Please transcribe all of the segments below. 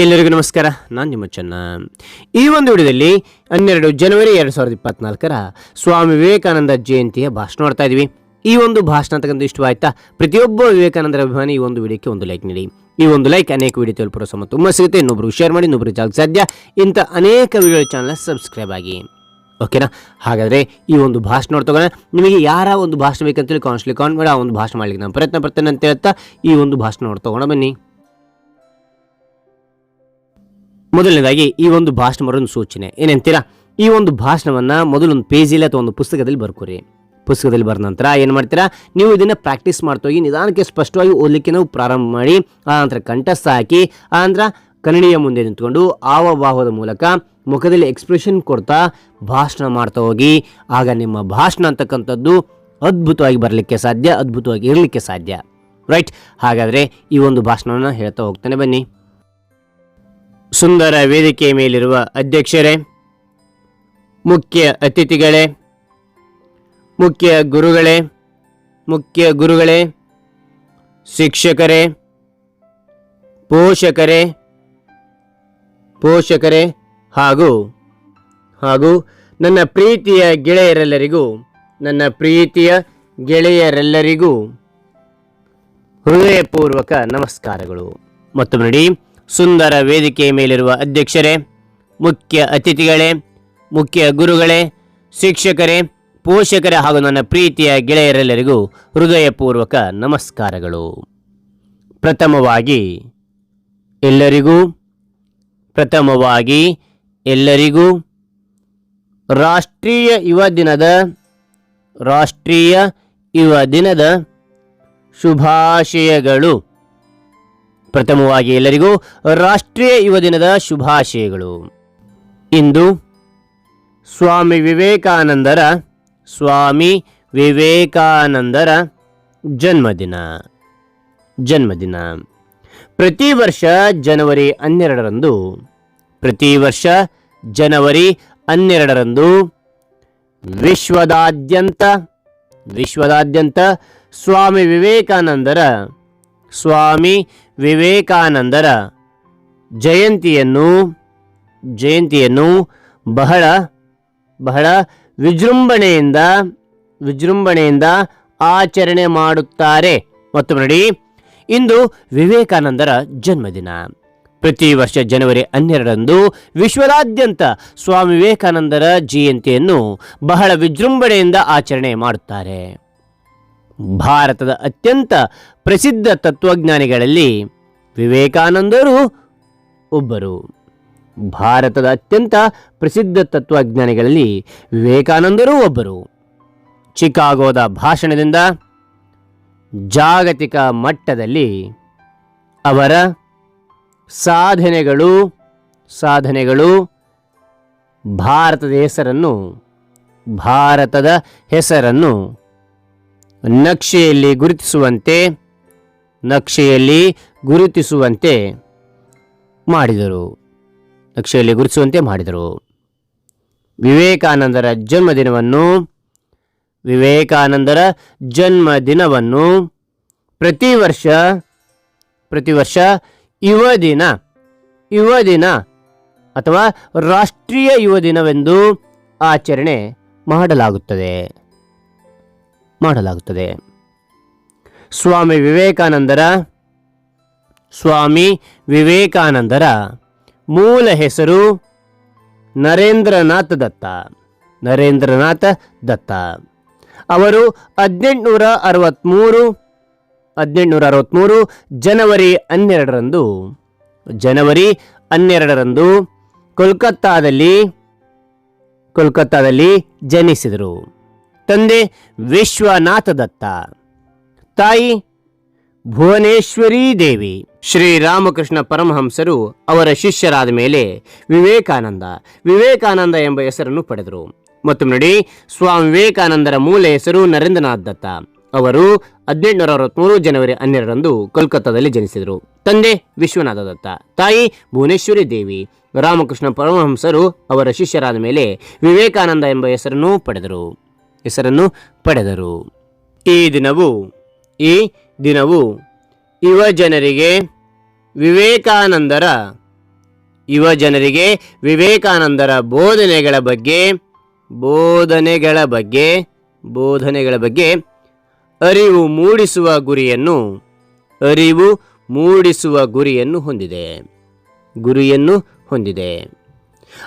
ಎಲ್ಲರಿಗೂ ನಮಸ್ಕಾರ, ನಾನು ನಿಮ್ಮ ಚೆನ್ನ. ಈ ಒಂದು ವಿಡಿಯೋದಲ್ಲಿ ಹನ್ನೆರಡು ಜನವರಿ ಎರಡು ಸಾವಿರದ ಇಪ್ಪತ್ನಾಲ್ಕರ ಸ್ವಾಮಿ ವಿವೇಕಾನಂದ ಜಯಂತಿಯ ಭಾಷಣ ನೋಡ್ತಾ ಇದ್ವಿ. ಈ ಒಂದು ಭಾಷಣ ಅಂತಕ್ಕಂಥ ಇಷ್ಟವಾಯ್ತಾ ಪ್ರತಿಯೊಬ್ಬ ವಿವೇಕಾನಂದರ ಅಭಿಮಾನಿ ಈ ಒಂದು ವಿಡಿಯೋಕ್ಕೆ ಒಂದು ಲೈಕ್ ನೀಡಿ. ಈ ಒಂದು ಲೈಕ್ ಅನೇಕ ವಿಡಿಯೋ ತಲುಪಿರೋ ಸಮ ತುಂಬ ಸಿಗುತ್ತೆ. ಇನ್ನೊಬ್ರು ಶೇರ್ ಮಾಡಿ ಇನ್ನೊಬ್ರು ಜಾಗ ಸಾಧ್ಯ. ಇಂಥ ಅನೇಕ ವಿಡಿಯೋ ಚಾನಲ್ ಸಬ್ಸ್ಕ್ರೈಬ್ ಆಗಿ. ಓಕೆನಾ ಹಾಗಾದರೆ ಈ ಒಂದು ಭಾಷಣ ನೋಡ್ತೋಗೋಣ ನಿಮಗೆ ಯಾರ ಒಂದು ಭಾಷಣ ಬೇಕಂತೇಳಿ ಕಾನ್ಸ್ಲಿ ಕಾನ್ ಮಾಡಿ ಒಂದು ಭಾಷಣ ಮಾಡಲಿಕ್ಕೆ ನಾನು ಪ್ರಯತ್ನ ಪಡ್ತೇನೆ ಅಂತ ಹೇಳ್ತಾ ಈ ಒಂದು ಭಾಷಣ ನೋಡ್ತೋಗೋಣ ಬನ್ನಿ. ಮೊದಲನೇದಾಗಿ ಈ ಒಂದು ಭಾಷಣ ಬರೋದು ಸೂಚನೆ. ಏನಂತೀರಾ? ಈ ಒಂದು ಭಾಷಣವನ್ನು ಮೊದಲೊಂದು ಪೇಜಲ್ಲಿ ಅಥವಾ ಒಂದು ಪುಸ್ತಕದಲ್ಲಿ ಬರ್ಕೊರಿ. ಪುಸ್ತಕದಲ್ಲಿ ಬರೆದ ನಂತರ ಏನು ಮಾಡ್ತೀರಾ? ನೀವು ಇದನ್ನು ಪ್ರಾಕ್ಟೀಸ್ ಮಾಡ್ತೋಗಿ ನಿಧಾನಕ್ಕೆ ಸ್ಪಷ್ಟವಾಗಿ ಓದಲಿಕ್ಕೆ ನಾವು ಪ್ರಾರಂಭ ಮಾಡಿ, ಆ ನಂತರ ಕಂಠಸ್ಥ ಹಾಕಿ, ಆ ನಂತರ ಕನ್ನಡಿಯ ಮುಂದೆ ನಿಂತ್ಕೊಂಡು ಆವಭಾವದ ಮೂಲಕ ಮುಖದಲ್ಲಿ ಎಕ್ಸ್ಪ್ರೆಷನ್ ಕೊಡ್ತಾ ಭಾಷಣ ಮಾಡ್ತಾ ಹೋಗಿ. ಆಗ ನಿಮ್ಮ ಭಾಷಣ ಅಂತಕ್ಕಂಥದ್ದು ಅದ್ಭುತವಾಗಿ ಬರಲಿಕ್ಕೆ ಸಾಧ್ಯ, ಅದ್ಭುತವಾಗಿ ಇರಲಿಕ್ಕೆ ಸಾಧ್ಯ. ರೈಟ್ ಹಾಗಾದರೆ ಈ ಒಂದು ಭಾಷಣವನ್ನು ಹೇಳ್ತಾ ಹೋಗ್ತಾನೆ ಬನ್ನಿ. ಸುಂದರ ವೇದಿಕೆಯ ಮೇಲಿರುವ ಅಧ್ಯಕ್ಷರೇ, ಮುಖ್ಯ ಅತಿಥಿಗಳೇ, ಮುಖ್ಯ ಗುರುಗಳೇ ಮುಖ್ಯ ಗುರುಗಳೇ, ಶಿಕ್ಷಕರೇ, ಪೋಷಕರೇ ಪೋಷಕರೇ ಹಾಗೂ ಹಾಗೂ ನನ್ನ ಪ್ರೀತಿಯ ಗೆಳೆಯರೆಲ್ಲರಿಗೂ, ನನ್ನ ಪ್ರೀತಿಯ ಗೆಳೆಯರೆಲ್ಲರಿಗೂ ಹೃದಯಪೂರ್ವಕ ನಮಸ್ಕಾರಗಳು. ಮತ್ತೊಮ್ಮೆ ನೋಡಿ ಸುಂದರ ವೇದಿಕೆಯ ಮೇಲಿರುವ ಅಧ್ಯಕ್ಷರೇ, ಮುಖ್ಯ ಅತಿಥಿಗಳೇ, ಮುಖ್ಯ ಗುರುಗಳೇ, ಶಿಕ್ಷಕರೇ, ಪೋಷಕರೇ ಹಾಗೂ ನನ್ನ ಪ್ರೀತಿಯ ಗೆಳೆಯರೆಲ್ಲರಿಗೂ ಹೃದಯಪೂರ್ವಕ ನಮಸ್ಕಾರಗಳು. ಪ್ರಥಮವಾಗಿ ಎಲ್ಲರಿಗೂ ಪ್ರಥಮವಾಗಿ ಎಲ್ಲರಿಗೂ ರಾಷ್ಟ್ರೀಯ ಯುವ ದಿನದ, ರಾಷ್ಟ್ರೀಯ ಯುವ ದಿನದ ಶುಭಾಶಯಗಳು. ಪ್ರಥಮವಾಗಿ ಎಲ್ಲರಿಗೂ ರಾಷ್ಟ್ರೀಯ ಯುವ ದಿನದ ಶುಭಾಶಯಗಳು. ಇಂದು ಸ್ವಾಮಿ ವಿವೇಕಾನಂದರ ಸ್ವಾಮಿ ವಿವೇಕಾನಂದರ ಜನ್ಮದಿನ. ಜನ್ಮದಿನ. ಪ್ರತಿ ವರ್ಷ ಜನವರಿ ಹನ್ನೆರಡರಂದು, ಪ್ರತಿ ವರ್ಷ ಜನವರಿ ಹನ್ನೆರಡರಂದು ವಿಶ್ವದಾದ್ಯಂತ ವಿಶ್ವದಾದ್ಯಂತ ಸ್ವಾಮಿ ವಿವೇಕಾನಂದರ ಸ್ವಾಮಿ ವಿವೇಕಾನಂದರ ಜಯಂತಿಯನ್ನು ಜಯಂತಿಯನ್ನು ಬಹಳ ಬಹಳ ವಿಜೃಂಭಣೆಯಿಂದ ವಿಜೃಂಭಣೆಯಿಂದ ಆಚರಣೆ ಮಾಡುತ್ತಾರೆ. ಮತ್ತು ನೋಡಿ ಇಂದು ವಿವೇಕಾನಂದರ ಜನ್ಮದಿನ. ಪ್ರತಿ ವರ್ಷ ಜನವರಿ ಹನ್ನೆರಡರಂದು ವಿಶ್ವದಾದ್ಯಂತ ಸ್ವಾಮಿ ವಿವೇಕಾನಂದರ ಜಯಂತಿಯನ್ನು ಬಹಳ ವಿಜೃಂಭಣೆಯಿಂದ ಆಚರಣೆ ಮಾಡುತ್ತಾರೆ. ಭಾರತದ ಅತ್ಯಂತ ಪ್ರಸಿದ್ಧ ತತ್ವಜ್ಞಾನಿಗಳಲ್ಲಿ ವಿವೇಕಾನಂದರು ಒಬ್ಬರು. ಭಾರತದ ಅತ್ಯಂತ ಪ್ರಸಿದ್ಧ ತತ್ವಜ್ಞಾನಿಗಳಲ್ಲಿ ವಿವೇಕಾನಂದರು ಒಬ್ಬರು. ಚಿಕಾಗೋದ ಭಾಷಣದಿಂದ ಜಾಗತಿಕ ಮಟ್ಟದಲ್ಲಿ ಅವರ ಸಾಧನೆಗಳು ಸಾಧನೆಗಳು ಭಾರತದ ಹೆಸರನ್ನು ಭಾರತದ ಹೆಸರನ್ನು ನಕ್ಷೆಯಲ್ಲಿ ಗುರುತಿಸುವಂತೆ ನಕ್ಷೆಯಲ್ಲಿ ಗುರುತಿಸುವಂತೆ ಮಾಡಿದರು. ನಕ್ಷೆಯಲ್ಲಿ ಗುರುತಿಸುವಂತೆ ಮಾಡಿದರು. ವಿವೇಕಾನಂದರ ಜನ್ಮದಿನವನ್ನು ವಿವೇಕಾನಂದರ ಜನ್ಮದಿನವನ್ನು ಪ್ರತಿ ವರ್ಷ ಪ್ರತಿ ವರ್ಷ ಯುವ ದಿನ ಯುವ ದಿನ ಅಥವಾ ರಾಷ್ಟ್ರೀಯ ಯುವ ದಿನವೆಂದು ಆಚರಣೆ ಮಾಡಲಾಗುತ್ತದೆ. ಮಾಡಲಾಗುತ್ತದೆ. ಸ್ವಾಮಿ ವಿವೇಕಾನಂದರ ಸ್ವಾಮಿ ವಿವೇಕಾನಂದರ ಮೂಲ ಹೆಸರು ನರೇಂದ್ರನಾಥ ದತ್ತ ನರೇಂದ್ರನಾಥ ದತ್ತ. ಅವರು ಹದಿನೆಂಟುನೂರ ಅರವತ್ತ್ಮೂರು ಹದಿನೆಂಟುನೂರ ಅರವತ್ತ್ಮೂರು ಜನವರಿ ಹನ್ನೆರಡರಂದು ಜನವರಿ ಹನ್ನೆರಡರಂದು ಕೋಲ್ಕತ್ತಾದಲ್ಲಿ ಕೋಲ್ಕತ್ತಾದಲ್ಲಿ ಜನಿಸಿದರು. ತಂದೆ ವಿಶ್ವನಾಥ ದತ್ತ ತಾಯಿ ಭುವನೇಶ್ವರಿ ದೇವಿ. ಶ್ರೀರಾಮಕೃಷ್ಣ ಪರಮಹಂಸರು ಅವರ ಶಿಷ್ಯರಾದ ಮೇಲೆ ವಿವೇಕಾನಂದ ವಿವೇಕಾನಂದ ಎಂಬ ಹೆಸರನ್ನು ಪಡೆದರು. ಮತ್ತು ನೋಡಿ, ಸ್ವಾಮಿ ವಿವೇಕಾನಂದರ ಮೂಲ ಹೆಸರು ನರೇಂದ್ರನಾಥ್ ದತ್ತ. ಅವರು ಹದಿನೆಂಟುನೂರ ಅರವತ್ತ್ಮೂರು ಜನವರಿ ಹನ್ನೆರಡರಂದು ಕೋಲ್ಕತ್ತಾದಲ್ಲಿ ಜನಿಸಿದರು. ತಂದೆ ವಿಶ್ವನಾಥ ದತ್ತ, ತಾಯಿ ಭುವನೇಶ್ವರಿ ದೇವಿ. ರಾಮಕೃಷ್ಣ ಪರಮಹಂಸರು ಅವರ ಶಿಷ್ಯರಾದ ಮೇಲೆ ವಿವೇಕಾನಂದ ಎಂಬ ಹೆಸರನ್ನು ಪಡೆದರು. ಹೆಸರನ್ನು ಪಡೆದರು. ಈ ದಿನವು ಈ ದಿನವು ಯುವ ಜನರಿಗೆ ವಿವೇಕಾನಂದರ, ಯುವ ಜನರಿಗೆ ವಿವೇಕಾನಂದರ ಬೋಧನೆಗಳ ಬಗ್ಗೆ ಬೋಧನೆಗಳ ಬಗ್ಗೆ ಬೋಧನೆಗಳ ಬಗ್ಗೆ ಅರಿವು ಮೂಡಿಸುವ ಗುರಿಯನ್ನು, ಅರಿವು ಮೂಡಿಸುವ ಗುರಿಯನ್ನು ಹೊಂದಿದೆ. ಗುರಿಯನ್ನು ಹೊಂದಿದೆ.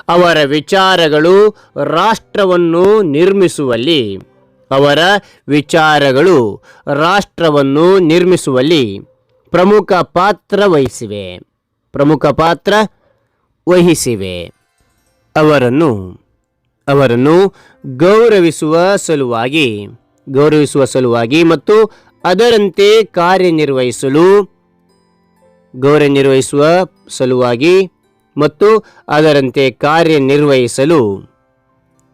ಅವರ ವಿಚಾರಗಳು ರಾಷ್ಟ್ರವನ್ನು ನಿರ್ಮಿಸುವಲ್ಲಿ. ಅವರ ವಿಚಾರಗಳು ರಾಷ್ಟ್ರವನ್ನು ನಿರ್ಮಿಸುವಲ್ಲಿ ಪ್ರಮುಖ ಪಾತ್ರ ವಹಿಸಿವೆ. ಪ್ರಮುಖ ಪಾತ್ರ ವಹಿಸಿವೆ. ಅವರನ್ನು ಅವರನ್ನು ಗೌರವಿಸುವ ಸಲುವಾಗಿ ಗೌರವಿಸುವ ಸಲುವಾಗಿ ಮತ್ತು ಅದರಂತೆ ಕಾರ್ಯನಿರ್ವಹಿಸಲು ಗೌರವ ನಿರ್ವಹಿಸುವ ಸಲುವಾಗಿ ಮತ್ತು ಅದರಂತೆ ಕಾರ್ಯನಿರ್ವಹಿಸಲು.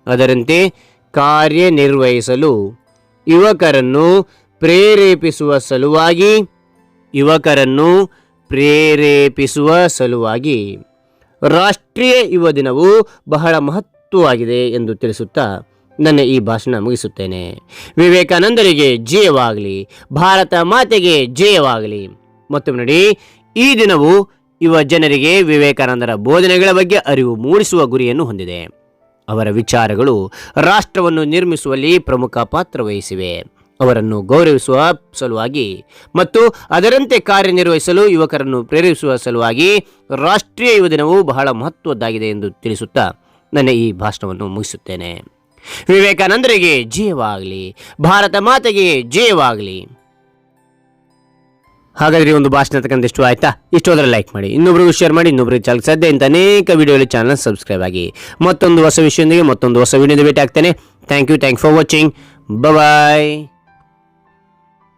ಅದರಂತೆ ಕಾರ್ಯನಿರ್ವಹಿಸಲು. ಯುವಕರನ್ನು ಪ್ರೇರೇಪಿಸುವ ಸಲುವಾಗಿ, ಯುವಕರನ್ನು ಪ್ರೇರೇಪಿಸುವ ಸಲುವಾಗಿ. ರಾಷ್ಟ್ರೀಯ ಯುವ ದಿನವು ಬಹಳ ಮಹತ್ವವಾಗಿದೆ ಎಂದು ತಿಳಿಸುತ್ತಾ ನನ್ನ ಈ ಭಾಷಣ ಮುಗಿಸುತ್ತೇನೆ. ವಿವೇಕಾನಂದರಿಗೆ ಜಯವಾಗಲಿ, ಭಾರತ ಮಾತೆಗೆ ಜಯವಾಗಲಿ. ಮತ್ತು ನೋಡಿ, ಈ ದಿನವು ಯುವ ಜನರಿಗೆ ವಿವೇಕಾನಂದರ ಬೋಧನೆಗಳ ಬಗ್ಗೆ ಅರಿವು ಮೂಡಿಸುವ ಗುರಿಯನ್ನು ಹೊಂದಿದೆ. ಅವರ ವಿಚಾರಗಳು ರಾಷ್ಟ್ರವನ್ನು ನಿರ್ಮಿಸುವಲ್ಲಿ ಪ್ರಮುಖ ಪಾತ್ರ ವಹಿಸಿವೆ. ಅವರನ್ನು ಗೌರವಿಸುವ ಸಲುವಾಗಿ ಮತ್ತು ಅದರಂತೆ ಕಾರ್ಯನಿರ್ವಹಿಸಲು ಯುವಕರನ್ನು ಪ್ರೇರೇಪಿಸುವ ಸಲುವಾಗಿ ರಾಷ್ಟ್ರೀಯ ಯುವ ದಿನವು ಬಹಳ ಮಹತ್ವದ್ದಾಗಿದೆ ಎಂದು ತಿಳಿಸುತ್ತಾ ನನ್ನ ಈ ಭಾಷಣವನ್ನು ಮುಗಿಸುತ್ತೇನೆ. ವಿವೇಕಾನಂದರಿಗೆ ಜಯವಾಗಲಿ. ಭಾರತ ಮಾತೆಗೆ ಜಯವಾಗಲಿ. ಹಾಗಾದ್ರೆ ಒಂದು ಭಾಷಣ ತಕ್ಕಂತಿಷ್ಟು ಆಯ್ತಾ ಇಷ್ಟು ಹೋದ್ರೆ ಲೈಕ್ ಮಾಡಿ, ಇನ್ನೊಬ್ರಿಗೂ ಶೇರ್ ಮಾಡಿ, ಇನ್ನೊಬ್ರಿಗೆ ಚಾನಲ್ ಸದ್ಯ ಇಂಥ ಅನೇಕ ವಿಡಿಯೋಲಿ ಚಾನಲ್ ಸಬ್ಸ್ಕ್ರೈಬ್ ಆಗಿ. ಮತ್ತೊಂದು ಹೊಸ ವಿಷಯದೊಂದಿಗೆ ಮತ್ತೊಂದು ಹೊಸ ವಿಡಿಯೋ ಭೇಟಿ ಆಗ್ತೇನೆ thank you thank for watching bye